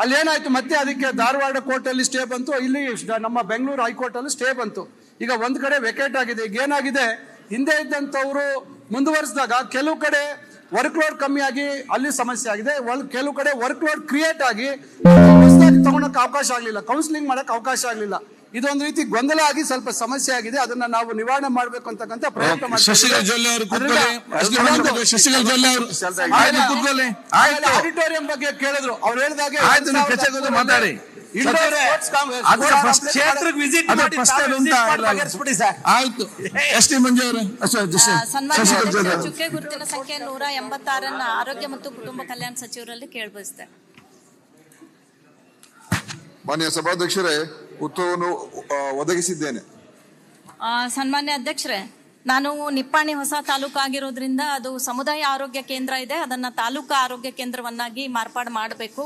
ಅಲ್ಲಿ ಏನಾಯ್ತು ಮತ್ತೆ ಅದಕ್ಕೆ ಧಾರವಾಡ ಕೋರ್ಟಲ್ಲಿ ಸ್ಟೇ ಬಂತು? ಇಲ್ಲಿ ನಮ್ಮ ಬೆಂಗಳೂರು ಹೈಕೋರ್ಟಲ್ಲಿ ಸ್ಟೇ ಬಂತು. ಈಗ ಒಂದು ಕಡೆ ವೆಕೇಟ್ ಆಗಿದೆ. ಈಗ ಏನಾಗಿದೆ? ಹಿಂದೆ ಇದ್ದಂಥವರು ಮುಂದುವರಿಸಿದಾಗ ಕೆಲವು ಕಡೆ ವರ್ಕ್ ಲೋಡ್ ಕಮ್ಮಿ ಆಗಿ ಅಲ್ಲಿ ಸಮಸ್ಯೆ ಆಗಿದೆ. ಕೆಲವು ಕಡೆ ವರ್ಕ್ ಲೋಡ್ ಕ್ರಿಯೇಟ್ ಆಗಿ ತಗೊಳಕ್ ಅವಕಾಶ ಆಗಲಿಲ್ಲ. ಕೌನ್ಸಿಲಿಂಗ್ ಮಾಡಕ್ ಅವಕಾಶ ಆಗಲಿಲ್ಲ. ಇದೊಂದು ರೀತಿ ಗೊಂದಲ ಆಗಿ ಸ್ವಲ್ಪ ಸಮಸ್ಯೆ ಆಗಿದೆ. ಅದನ್ನ ನಾವು ನಿವಾರಣೆ ಮಾಡಬೇಕು ಅಂತಕ್ಕಂಥ ಪ್ರಯತ್ನ ಆಡಿಟೋರಿಯಂ ಬಗ್ಗೆ ಕೇಳಿದ್ರು. ಅವ್ರು ಹೇಳಿದಾಗೆ ಮಾತಾಡಿ. ಚುಕ್ಕೆ ಗುರುತಿನ ಸಂಖ್ಯೆ ನೂರ ಎಂಬತ್ತಾರನ್ನ ಆರೋಗ್ಯ ಮತ್ತು ಕುಟುಂಬ ಕಲ್ಯಾಣ ಸಚಿವರಲ್ಲಿ ಕೇಳಬಯಸಿದೆ ಮಾನ್ಯ ಸಭಾಧ್ಯಕ್ಷರೇ ಉತ್ತರವನ್ನು ಒದಗಿಸಿದ್ದೇನೆ. ಸನ್ಮಾನ್ಯ ಅಧ್ಯಕ್ಷರೇ, ನಾನು ನಿಪ್ಪಾಣಿ ಹೊಸ ತಾಲೂಕು ಆಗಿರೋದ್ರಿಂದ ಅದು ಸಮುದಾಯ ಆರೋಗ್ಯ ಕೇಂದ್ರ ಇದೆ. ಅದನ್ನ ತಾಲೂಕು ಆರೋಗ್ಯ ಕೇಂದ್ರವನ್ನಾಗಿ ಮಾರ್ಪಾಡು ಮಾಡಬೇಕು.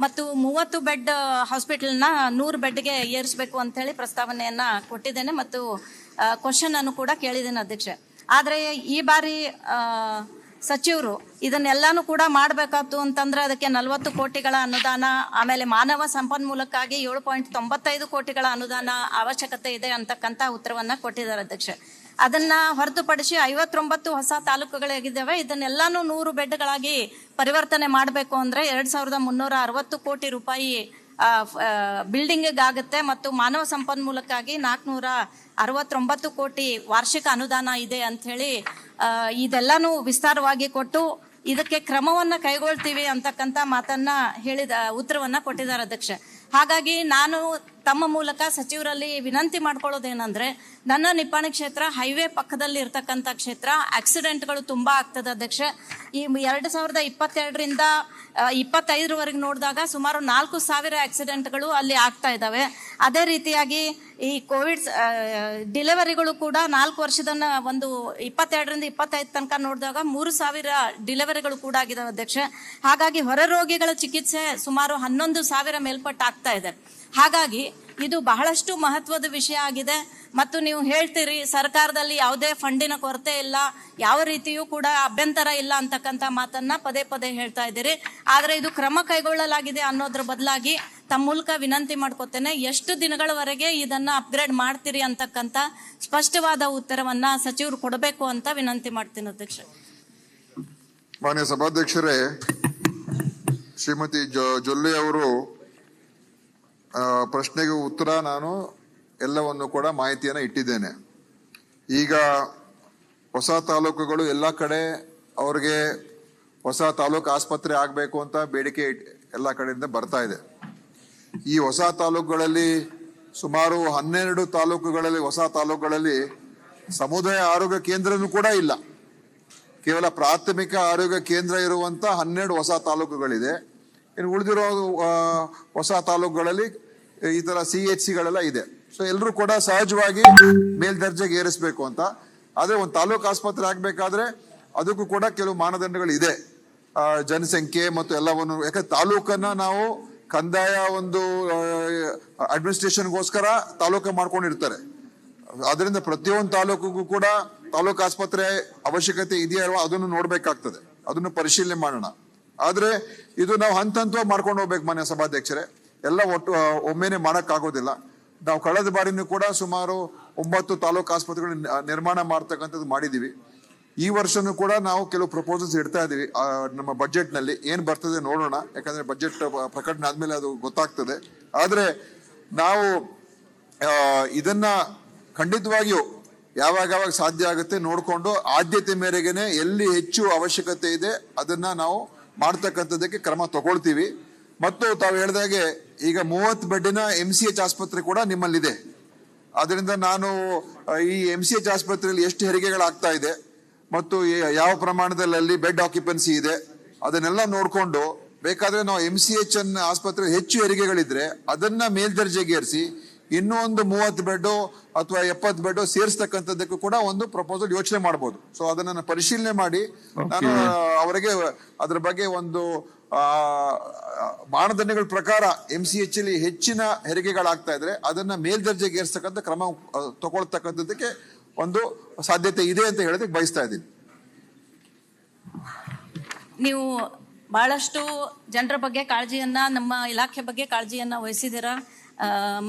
ಮತ್ತು ಮೂವತ್ತು ಬೆಡ್ ಹಾಸ್ಪಿಟಲ್ನ ನೂರು ಬೆಡ್ಗೆ ಏರಿಸಬೇಕು ಅಂತ ಹೇಳಿ ಪ್ರಸ್ತಾವನೆಯನ್ನ ಕೊಟ್ಟಿದ್ದೇನೆ. ಮತ್ತು ಕ್ವಶನ್ ಅನ್ನು ಕೂಡ ಕೇಳಿದ್ದೇನೆ ಅಧ್ಯಕ್ಷ ಆದರೆ ಈ ಬಾರಿ ಸಚಿವರು, ಇದನ್ನೆಲ್ಲಾನು ಕೂಡ ಮಾಡಬೇಕಾತು ಅಂತಂದ್ರೆ ಅದಕ್ಕೆ ನಲವತ್ತು ಕೋಟಿಗಳ ಅನುದಾನ, ಆಮೇಲೆ ಮಾನವ ಸಂಪನ್ಮೂಲಕ್ಕಾಗಿ ಏಳು ಪಾಯಿಂಟ್ ತೊಂಬತ್ತೈದು ಕೋಟಿಗಳ ಅನುದಾನ ಅವಶ್ಯಕತೆ ಇದೆ ಅಂತಕ್ಕಂಥ ಉತ್ತರವನ್ನ ಕೊಟ್ಟಿದ್ದಾರೆ ಅಧ್ಯಕ್ಷ ಅದನ್ನ ಹೊರತುಪಡಿಸಿ ಐವತ್ತೊಂಬತ್ತು ಹೊಸ ತಾಲೂಕುಗಳಾಗಿದ್ದಾವೆ. ಇದನ್ನೆಲ್ಲಾನು ನೂರು ಬೆಡ್ಗಳಾಗಿ ಪರಿವರ್ತನೆ ಮಾಡಬೇಕು ಅಂದ್ರೆ ಎರಡ್ ಸಾವಿರದ ಮುನ್ನೂರ ಅರವತ್ತು ಕೋಟಿ ರೂಪಾಯಿ ಬಿಲ್ಡಿಂಗ್ ಆಗುತ್ತೆ ಮತ್ತು ಮಾನವ ಸಂಪನ್ಮೂಲಕ್ಕಾಗಿ ನಾಲ್ಕುನೂರ ಅರವತ್ತೊಂಬತ್ತು ಕೋಟಿ ವಾರ್ಷಿಕ ಅನುದಾನ ಇದೆ ಅಂತ ಹೇಳಿ ಇದೆಲ್ಲಾನು ವಿಸ್ತಾರವಾಗಿ ಕೊಟ್ಟು ಇದಕ್ಕೆ ಕ್ರಮವನ್ನ ಕೈಗೊಳ್ತೀವಿ ಅಂತಕ್ಕಂಥ ಮಾತನ್ನ ಹೇಳಿದ, ಉತ್ತರವನ್ನ ಕೊಟ್ಟಿದ್ದಾರೆ ಅಧ್ಯಕ್ಷ. ಹಾಗಾಗಿ ನಾನು ತಮ್ಮ ಮೂಲಕ ಸಚಿವರಲ್ಲಿ ವಿನಂತಿ ಮಾಡ್ಕೊಳ್ಳೋದೇನಂದ್ರೆ, ನನ್ನ ನಿಪ್ಪಾಣಿ ಕ್ಷೇತ್ರ ಹೈವೇ ಪಕ್ಕದಲ್ಲಿ ಇರ್ತಕ್ಕಂಥ ಕ್ಷೇತ್ರ, ಆಕ್ಸಿಡೆಂಟ್ಗಳು ತುಂಬ ಆಗ್ತದೆ ಅಧ್ಯಕ್ಷ. ಈ ಎರಡು ಸಾವಿರದ ಇಪ್ಪತ್ತೆರಡರಿಂದ ಇಪ್ಪತ್ತೈದರವರೆಗೆ ನೋಡಿದಾಗ ಸುಮಾರು ನಾಲ್ಕು ಸಾವಿರ ಆಕ್ಸಿಡೆಂಟ್ಗಳು ಅಲ್ಲಿ ಆಗ್ತಾ ಇದ್ದಾವೆ. ಅದೇ ರೀತಿಯಾಗಿ ಈ ಕೋವಿಡ್ ಡಿಲೆವರಿಗಳು ಕೂಡ ನಾಲ್ಕು ವರ್ಷದ ಒಂದು ಇಪ್ಪತ್ತೆರಡರಿಂದ ಇಪ್ಪತ್ತೈದು ತನಕ ನೋಡಿದಾಗ ಮೂರು ಸಾವಿರ ಡಿಲೆವರಿಗಳು ಕೂಡ ಆಗಿದಾವೆ ಅಧ್ಯಕ್ಷ. ಹಾಗಾಗಿ ಹೊರ ರೋಗಿಗಳ ಚಿಕಿತ್ಸೆ ಸುಮಾರು ಹನ್ನೊಂದು ಸಾವಿರ ಮೇಲ್ಪಟ್ಟು ಆಗ್ತಾ ಇದೆ. ಹಾಗಾಗಿ ಇದು ಬಹಳಷ್ಟು ಮಹತ್ವದ ವಿಷಯ ಆಗಿದೆ. ಮತ್ತು ನೀವು ಹೇಳ್ತೀರಿ, ಸರ್ಕಾರದಲ್ಲಿ ಯಾವುದೇ ಫಂಡಿನ ಕೊರತೆ ಇಲ್ಲ, ಯಾವ ರೀತಿಯೂ ಕೂಡ ಅಭ್ಯಂತರ ಇಲ್ಲ ಅಂತಕ್ಕಂಥ ಮಾತನ್ನ ಪದೇ ಪದೇ ಹೇಳ್ತಾ ಇದ್ದೀರಿ. ಆದರೆ ಇದು ಕ್ರಮ ಕೈಗೊಳ್ಳಲಾಗಿದೆ ಅನ್ನೋದ್ರ ಬದಲಾಗಿ ತಮ್ಮ ಮೂಲಕ ವಿನಂತಿ ಮಾಡ್ಕೋತೇನೆ, ಎಷ್ಟು ದಿನಗಳವರೆಗೆ ಇದನ್ನ ಅಪ್ಗ್ರೇಡ್ ಮಾಡ್ತೀರಿ ಅಂತಕ್ಕಂಥ ಸ್ಪಷ್ಟವಾದ ಉತ್ತರವನ್ನ ಸಚಿವರು ಕೊಡಬೇಕು ಅಂತ ವಿನಂತಿ ಮಾಡ್ತೀನಿ ಅಧ್ಯಕ್ಷ ಮಾನ್ಯ ಸಭಾಧ್ಯಕ್ಷರೇ, ಶ್ರೀಮತಿ ಜೊಲ್ಲೆ ಅವರು ಪ್ರಶ್ನೆಗೆ ಉತ್ತರ ನಾನು ಎಲ್ಲವನ್ನು ಕೂಡ ಮಾಹಿತಿಯನ್ನು ಇಟ್ಟಿದ್ದೇನೆ. ಈಗ ಹೊಸ ತಾಲೂಕುಗಳು ಎಲ್ಲ ಕಡೆ ಅವ್ರಿಗೆ ಹೊಸ ತಾಲೂಕು ಆಸ್ಪತ್ರೆ ಆಗಬೇಕು ಅಂತ ಬೇಡಿಕೆ ಎಲ್ಲ ಕಡೆಯಿಂದ ಬರ್ತಾ ಇದೆ. ಈ ಹೊಸ ತಾಲೂಕುಗಳಲ್ಲಿ ಸುಮಾರು ಹನ್ನೆರಡು ತಾಲೂಕುಗಳಲ್ಲಿ, ಹೊಸ ತಾಲೂಕುಗಳಲ್ಲಿ ಸಮುದಾಯ ಆರೋಗ್ಯ ಕೇಂದ್ರನೂ ಕೂಡ ಇಲ್ಲ. ಕೇವಲ ಪ್ರಾಥಮಿಕ ಆರೋಗ್ಯ ಕೇಂದ್ರ ಇರುವಂತ ಹನ್ನೆರಡು ಹೊಸ ತಾಲೂಕುಗಳಿದೆ. ಇನ್ನು ಉಳಿದಿರೋ ಹೊಸ ತಾಲೂಕುಗಳಲ್ಲಿ ಈ ತರ ಸಿ ಎಚ್ ಸಿಗಳೆಲ್ಲ ಇದೆ. ಸೊ ಎಲ್ಲರೂ ಕೂಡ ಸಹಜವಾಗಿ ಮೇಲ್ದರ್ಜೆಗೆ ಏರಿಸಬೇಕು ಅಂತ. ಆದ್ರೆ ಒಂದು ತಾಲೂಕು ಆಸ್ಪತ್ರೆ ಆಗ್ಬೇಕಾದ್ರೆ ಅದಕ್ಕೂ ಕೂಡ ಕೆಲವು ಮಾನದಂಡಗಳು ಇದೆ. ಜನಸಂಖ್ಯೆ ಮತ್ತು ಎಲ್ಲವನ್ನು, ಯಾಕಂದ್ರೆ ತಾಲೂಕನ್ನ ನಾವು ಕಂದಾಯ ಒಂದು ಅಡ್ಮಿನಿಸ್ಟ್ರೇಷನ್ಗೋಸ್ಕರ ತಾಲೂಕು ಮಾಡ್ಕೊಂಡಿರ್ತಾರೆ. ಅದರಿಂದ ಪ್ರತಿಯೊಂದು ತಾಲೂಕಿಗೂ ಕೂಡ ತಾಲೂಕು ಆಸ್ಪತ್ರೆ ಅವಶ್ಯಕತೆ ಇದೆಯಾ ಅಲ್ವಾ ಅದನ್ನು ನೋಡ್ಬೇಕಾಗ್ತದೆ. ಅದನ್ನು ಪರಿಶೀಲನೆ ಮಾಡೋಣ. ಆದ್ರೆ ಇದು ನಾವು ಹಂತ ಹಂತವಾಗಿ ಮಾಡ್ಕೊಂಡು ಹೋಗ್ಬೇಕು ಮಾನ್ಯ ಸಭಾಧ್ಯಕ್ಷರೇ. ಎಲ್ಲ ಒಟ್ಟು ಒಮ್ಮೆನೆ ಮಾಡೋಕ್ಕಾಗೋದಿಲ್ಲ. ನಾವು ಕಳೆದ ಬಾರಿನೂ ಕೂಡ ಸುಮಾರು ಒಂಬತ್ತು ತಾಲೂಕು ಆಸ್ಪತ್ರೆಗಳು ನಿರ್ಮಾಣ ಮಾಡ್ತಕ್ಕಂಥದ್ದು ಮಾಡಿದೀವಿ. ಈ ವರ್ಷನೂ ಕೂಡ ನಾವು ಕೆಲವು ಪ್ರಪೋಸಲ್ಸ್ ಇಡ್ತಾ ಇದೀವಿ. ನಮ್ಮ ಬಜೆಟ್ನಲ್ಲಿ ಏನ್ ಬರ್ತದೆ ನೋಡೋಣ. ಯಾಕಂದ್ರೆ ಬಜೆಟ್ ಪ್ರಕಟಣೆ ಆದಮೇಲೆ ಅದು ಗೊತ್ತಾಗ್ತದೆ. ಆದರೆ ನಾವು ಇದನ್ನು ಇದನ್ನ ಖಂಡಿತವಾಗಿಯೂ ಯಾವಾಗ ಯಾವಾಗ ಸಾಧ್ಯ ಆಗುತ್ತೆ ನೋಡಿಕೊಂಡು ಆದ್ಯತೆ ಮೇರೆಗೆನೆ ಎಲ್ಲಿ ಹೆಚ್ಚು ಅವಶ್ಯಕತೆ ಇದೆ ಅದನ್ನ ನಾವು ಮಾಡ್ತಕ್ಕಂಥದ್ದಕ್ಕೆ ಕ್ರಮ ತಗೊಳ್ತೀವಿ. ಮತ್ತು ತಾವು ಹೇಳಿದಾಗೆ ಈಗ ಮೂವತ್ತು ಬೆಡ್ಡಿನ ಎಂ ಸಿ ಎಚ್ ಆಸ್ಪತ್ರೆ ಕೂಡ ನಿಮ್ಮಲ್ಲಿದೆ. ಅದರಿಂದ ನಾನು ಈ ಎಂ ಸಿ ಎಚ್ ಆಸ್ಪತ್ರೆಯಲ್ಲಿ ಎಷ್ಟು ಹೆರಿಗೆಗಳಾಗ್ತಾ ಇದೆ, ಮತ್ತು ಯಾವ ಪ್ರಮಾಣದಲ್ಲಿ ಅಲ್ಲಿ ಬೆಡ್ ಆಕ್ಯುಪೆನ್ಸಿ ಇದೆ, ಅದನ್ನೆಲ್ಲ ನೋಡಿಕೊಂಡು ಬೇಕಾದರೆ ನಾವು ಎಂ ಸಿ ಎಚ್ ಅನ್ನ ಆಸ್ಪತ್ರೆ ಹೆಚ್ಚು ಹೆರಿಗೆಗಳಿದ್ರೆ ಅದನ್ನ ಮೇಲ್ದರ್ಜೆಗೇರಿಸಿ ಇನ್ನೂ ಒಂದು ಮೂವತ್ತು ಬೆಡ್ ಅಥವಾ ಎಪ್ಪತ್ತು ಬೆಡ್ ಸೇರಿಸ್ತಕ್ಕಂಥದ್ದಕ್ಕೂ ಕೂಡ ಒಂದು ಪ್ರಪೋಸಲ್ ಯೋಚನೆ ಮಾಡಬಹುದು ಸೊ ಅದನ್ನ ಪರಿಶೀಲನೆ ಮಾಡಿ ನಾನು ಅವರಿಗೆ ಅದ್ರ ಬಗ್ಗೆ ಒಂದು ಆ, ಮಾನದಂಡಗಳ ಪ್ರಕಾರ ಎಂ ಸಿ ಎಚ್ ಅಲ್ಲಿ ಹೆಚ್ಚಿನ ಹೆರಿಗೆಗಳಾಗ್ತಾ ಇದ್ರೆ ಅದನ್ನ ಮೇಲ್ದರ್ಜೆಗೇರಿಸ್ತಕ್ಕಂಥ ಕ್ರಮ ತಗೊಳ್ತಕ್ಕಂಥದ್ದಕ್ಕೆ ಒಂದು ಸಾಧ್ಯತೆ ಇದೆ ಅಂತ ಹೇಳೋದಕ್ಕೆ ಬಯಸ್ತಾ ಇದ್ದೀನಿ. ನೀವು ಬಹಳಷ್ಟು ಜನರ ಬಗ್ಗೆ ಕಾಳಜಿಯನ್ನ ನಮ್ಮ ಇಲಾಖೆ ಬಗ್ಗೆ ಕಾಳಜಿಯನ್ನ ವಹಿಸಿದ್ದೀರಾ?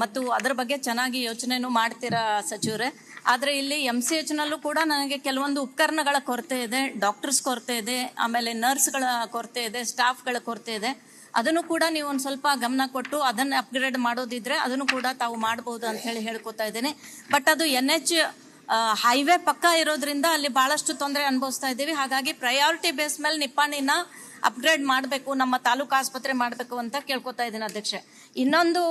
ಮತ್ತು ಅದರ ಬಗ್ಗೆ ಚೆನ್ನಾಗಿ ಯೋಚನೆನೂ ಮಾಡ್ತೀರಾ ಸಚಿವರೇ. ಆದರೆ ಇಲ್ಲಿ ಎಂ ಸಿ ಎಚ್ನಲ್ಲೂ ಕೂಡ ನನಗೆ ಕೆಲವೊಂದು ಉಪಕರಣಗಳ ಕೊರತೆ ಇದೆ ಡಾಕ್ಟರ್ಸ್ ಕೊರತೆ ಇದೆ, ಆಮೇಲೆ ನರ್ಸ್ಗಳ ಕೊರತೆ ಇದೆ ಸ್ಟಾಫ್ಗಳ ಕೊರತೆ ಇದೆ. ಅದನ್ನು ಕೂಡ ನೀವು ಒಂದು ಸ್ವಲ್ಪ ಗಮನ ಕೊಟ್ಟು ಅದನ್ನು ಅಪ್ಗ್ರೇಡ್ ಮಾಡೋದಿದ್ರೆ ಅದನ್ನು ಕೂಡ ತಾವು ಮಾಡ್ಬೋದು ಅಂತ ಹೇಳಿ ಹೇಳ್ಕೊತಾ ಇದ್ದೇನೆ. ಬಟ್ ಅದು ಎನ್ ಎಚ್ ಹೈವೇ ಪಕ್ಕ ಇರೋದ್ರಿಂದ ಅಲ್ಲಿ ಬಹಳಷ್ಟು ತೊಂದರೆ ಅನುಭವಿಸ್ತಾ ಇದ್ದೀವಿ. ಹಾಗಾಗಿ ಪ್ರಯಾರಿಟಿ ಬೇಸ್ ಮೇಲೆ ನಿಪ್ಪಾಣಿನ ಅಪ್ಗ್ರೇಡ್ ಮಾಡಬೇಕು, ನಮ್ಮ ತಾಲೂಕು ಆಸ್ಪತ್ರೆ ಮಾಡಬೇಕು ಅಂತ ಕೇಳ್ಕೊತಾ ಇದ್ದೀನಿ ಅಧ್ಯಕ್ಷೆ. ಇನ್ನೊಂದು,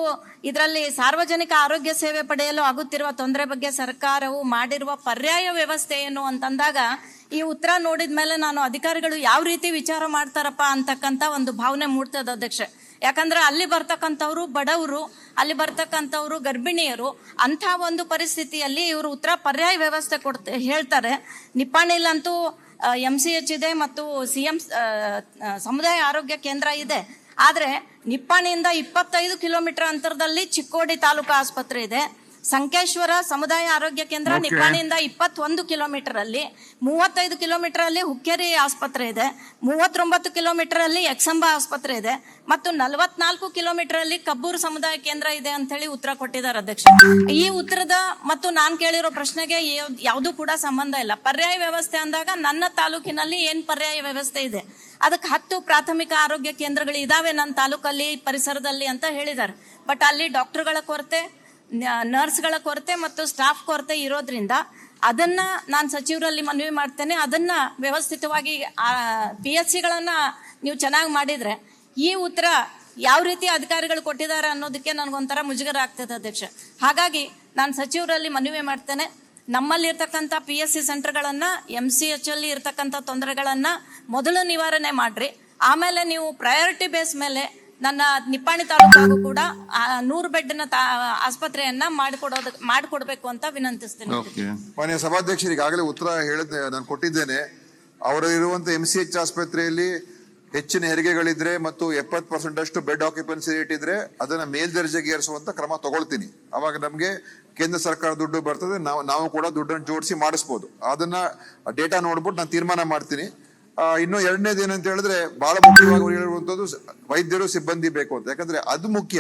ಇದರಲ್ಲಿ ಸಾರ್ವಜನಿಕ ಆರೋಗ್ಯ ಸೇವೆ ಪಡೆಯಲು ಆಗುತ್ತಿರುವ ತೊಂದರೆ ಬಗ್ಗೆ ಸರ್ಕಾರವು ಮಾಡಿರುವ ಪರ್ಯಾಯ ವ್ಯವಸ್ಥೆ ಏನು ಅಂತಂದಾಗ, ಈ ಉತ್ತರ ನೋಡಿದ ಮೇಲೆ ನಾನು ಅಧಿಕಾರಿಗಳು ಯಾವ ರೀತಿ ವಿಚಾರ ಮಾಡ್ತಾರಪ್ಪ ಅಂತಕ್ಕಂಥ ಒಂದು ಭಾವನೆ ಮೂಡ್ತದೆ ಅಧ್ಯಕ್ಷೆ. ಯಾಕಂದ್ರೆ ಅಲ್ಲಿ ಬರ್ತಕ್ಕಂಥವ್ರು ಬಡವರು, ಅಲ್ಲಿ ಬರ್ತಕ್ಕಂಥವ್ರು ಗರ್ಭಿಣಿಯರು, ಅಂಥ ಒಂದು ಪರಿಸ್ಥಿತಿಯಲ್ಲಿ ಇವರು ಉತ್ತರ ಪರ್ಯಾಯ ವ್ಯವಸ್ಥೆ ಕೊಡ್ತ, ಹೇಳ್ತಾರೆ. ನಿಪ್ಪಾಣಿಲಂತೂ ಎಂ ಸಿ ಎಚ್ ಇದೆ ಮತ್ತು ಸಿ ಎಂ ಸಮುದಾಯ ಆರೋಗ್ಯ ಕೇಂದ್ರ ಇದೆ. ಆದರೆ ನಿಪ್ಪಾಣಿಯಿಂದ ಇಪ್ಪತ್ತೈದು ಕಿಲೋಮೀಟರ್ ಅಂತರದಲ್ಲಿ ಚಿಕ್ಕೋಡಿ ತಾಲೂಕು ಆಸ್ಪತ್ರೆ ಇದೆ. ಸಂಕೇಶ್ವರ ಸಮುದಾಯ ಆರೋಗ್ಯ ಕೇಂದ್ರ ನಿಪ್ಪಾಣಿಯಿಂದ ಇಪ್ಪತ್ತೊಂದು ಕಿಲೋಮೀಟರ್ ಅಲ್ಲಿ ಮೂವತ್ತೈದು ಕಿಲೋಮೀಟರ್ ಅಲ್ಲಿ ಹುಕ್ಕೇರಿ ಆಸ್ಪತ್ರೆ ಇದೆ ಮೂವತ್ತೊಂಬತ್ತು ಕಿಲೋಮೀಟರ್ ಅಲ್ಲಿ ಯಕ್ಷಂಬ ಆಸ್ಪತ್ರೆ ಇದೆ ಮತ್ತು ನಲವತ್ನಾಲ್ಕು ಕಿಲೋಮೀಟರ್ ಅಲ್ಲಿ ಕಬ್ಬೂರು ಸಮುದಾಯ ಕೇಂದ್ರ ಇದೆ ಅಂತ ಹೇಳಿ ಉತ್ತರ ಕೊಟ್ಟಿದ್ದಾರೆ ಅಧ್ಯಕ್ಷ. ಈ ಉತ್ತರದ ಮತ್ತು ನಾನು ಕೇಳಿರೋ ಪ್ರಶ್ನೆಗೆ ಯಾವುದು ಕೂಡ ಸಂಬಂಧ ಇಲ್ಲ. ಪರ್ಯಾಯ ವ್ಯವಸ್ಥೆ ಅಂದಾಗ ನನ್ನ ತಾಲೂಕಿನಲ್ಲಿ ಏನ್ ಪರ್ಯಾಯ ವ್ಯವಸ್ಥೆ ಇದೆ? ಅದಕ್ಕೆ ಹತ್ತು ಪ್ರಾಥಮಿಕ ಆರೋಗ್ಯ ಕೇಂದ್ರಗಳು ಇದಾವೆ ನನ್ನ ತಾಲೂಕಲ್ಲಿ ಪರಿಸರದಲ್ಲಿ ಅಂತ ಹೇಳಿದ್ದಾರೆ. ಬಟ್ ಅಲ್ಲಿ ಡಾಕ್ಟರ್ಗಳ ಕೊರತೆ ನರ್ಸ್ಗಳ ಕೊರತೆ ಮತ್ತು ಸ್ಟಾಫ್ ಕೊರತೆ ಇರೋದ್ರಿಂದ ಅದನ್ನ ನಾನು ಸಚಿವರಲ್ಲಿ ಮನವಿ ಮಾಡ್ತೇನೆ. ಅದನ್ನ ವ್ಯವಸ್ಥಿತವಾಗಿ ಪಿ ಎಚ್ ಸಿಗಳನ್ನ ನೀವು ಚೆನ್ನಾಗಿ ಮಾಡಿದ್ರೆ ಈ ಉತ್ತರ ಯಾವ ರೀತಿ ಅಧಿಕಾರಿಗಳು ಕೊಟ್ಟಿದ್ದಾರೆ ಅನ್ನೋದಕ್ಕೆ ನನಗೊಂಥರ ಮುಜುಗರ ಆಗ್ತದೆ ಅಧ್ಯಕ್ಷ. ಹಾಗಾಗಿ ನಾನು ಸಚಿವರಲ್ಲಿ ಮನವಿ ಮಾಡ್ತೇನೆ. ನಮ್ಮಲ್ಲಿ ಇರ್ತಕ್ಕಂಥ ಪಿ ಎಸ್ ಸಿ ಸೆಂಟರ್ಗಳನ್ನು ಎಂ ಸಿ ಎಚ್ ಅಲ್ಲಿ ಇರ್ತಕ್ಕಂಥ ತೊಂದರೆಗಳನ್ನ ಮೊದಲು ನಿವಾರಣೆ ಮಾಡ್ರಿ. ಆಮೇಲೆ ನೀವು ಪ್ರಯಾರಿಟಿ ಬೇಸ್ ಮೇಲೆ ನನ್ನ ನಿಪ್ಪಾಣಿ ತಾಲೂಕಾಗೂ ಕೂಡ ಆ, ನೂರು ಬೆಡ್ನ ತಾ ಆಸ್ಪತ್ರೆಯನ್ನ ಮಾಡಿಕೊಡೋದ ಮಾಡಿಕೊಡ್ಬೇಕು ಅಂತ ವಿನಂತಿಸ್ತೀನಿ. ಓಕೆ. ಮಾನ್ಯ ಸಭಾಧ್ಯಕ್ಷರು ಈಗಾಗಲೇ ಉತ್ತರ ಹೇಳಿದ್ದೆ ನಾನು ಕೊಟ್ಟಿದ್ದೇನೆ. ಅವರು ಇರುವಂತ ಎಂ ಸಿ ಎಚ್ ಆಸ್ಪತ್ರೆಯಲ್ಲಿ ಹೆಚ್ಚಿನ ಹೆರಿಗೆಗಳಿದ್ರೆ ಮತ್ತು ಎಪ್ಪತ್ತು ಪರ್ಸೆಂಟ್ ಅಷ್ಟು ಬೆಡ್ ಆಕ್ಯುಪೆನ್ಸಿ ರೇಟ್ ಇದ್ರೆ ಅದನ್ನ ಮೇಲ್ದರ್ಜೆಗೆ ಏರಿಸುವಂತ ಕ್ರಮ ತಗೊಳ್ತೀನಿ. ಅವಾಗ ನಮಗೆ ಕೇಂದ್ರ ಸರ್ಕಾರ ದುಡ್ಡು ಬರ್ತದೆ ನಾವು ನಾವು ಕೂಡ ದುಡ್ಡನ್ನು ಜೋಡಿಸಿ ಮಾಡಿಸ್ಬೋದು. ಅದನ್ನ ಡೇಟಾ ನೋಡ್ಬಿಟ್ಟು ನಾನು ತೀರ್ಮಾನ ಮಾಡ್ತೀನಿ. ಇನ್ನು ಎರಡನೇದು ಏನಂತ ಹೇಳಿದ್ರೆ ಬಹಳ ಮುಖ್ಯವಾಗಿ ವೈದ್ಯರು ಸಿಬ್ಬಂದಿ ಬೇಕು ಅಂತ. ಯಾಕಂದ್ರೆ ಅದು ಮುಖ್ಯ.